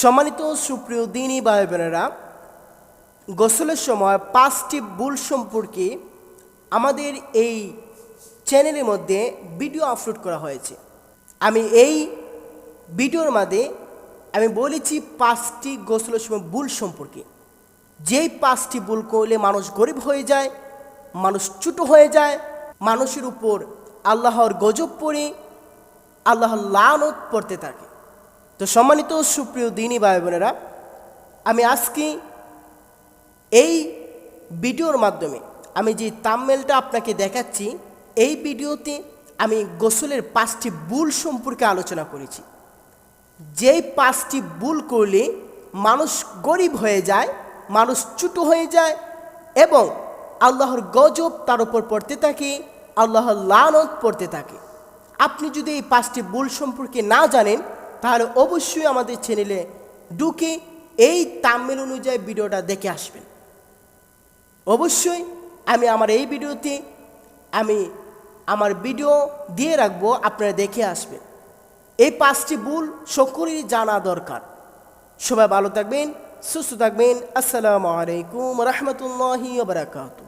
সম্মানিত সুপ্রিয় দিনী ভাই বোনেরা গোসলের সময় পাঁচটি ভুল সম্পর্কে আমাদের এই চ্যানেলের মধ্যে ভিডিও আপলোড করা হয়েছে। আমি এই ভিডিওর মাঝে আমি বলেছি পাঁচটি গোসলের সময় ভুল সম্পর্কে। যেই পাঁচটি ভুল করলে মানুষ গরিব হয়ে যায়, মানুষ ছোটো হয়ে যায়, মানুষের উপর আল্লাহর গজব পড়ে, আল্লাহর লানত পড়তে থাকে। তো সম্মানিত সুপ্রিয় দিনী ভাই বোনেরা আমি আজকে এই ভিডিওর মাধ্যমে আমি যে তামমেলটা আপনাকে দেখাচ্ছি, এই ভিডিওতে আমি গোসলের পাঁচটি ভুল সম্পর্কে আলোচনা করেছি। যেই পাঁচটি ভুল করলে মানুষ গরিব হয়ে যায়, মানুষ ছোটো হয়ে যায় এবং আল্লাহর গজব তার উপর পড়তে থাকে, আল্লাহর লানত পড়তে থাকে। আপনি যদি এই পাঁচটি ভুল সম্পর্কে না জানেন তাহলে অবশ্যই আমাদের চ্যানেলে ঢুকে এই তামিল অনুযায়ী ভিডিওটা দেখে আসবেন। অবশ্যই আমি আমার এই ভিডিওতে আমি আমার ভিডিও দিয়ে রাখব, আপনারা দেখে আসবেন। এই পাঁচটি ভুল সকলেরই জানা দরকার। সবাই ভালো থাকবেন, সুস্থ থাকবেন। আসসালামু আলাইকুম রহমতুল্লাহি বারাকাতু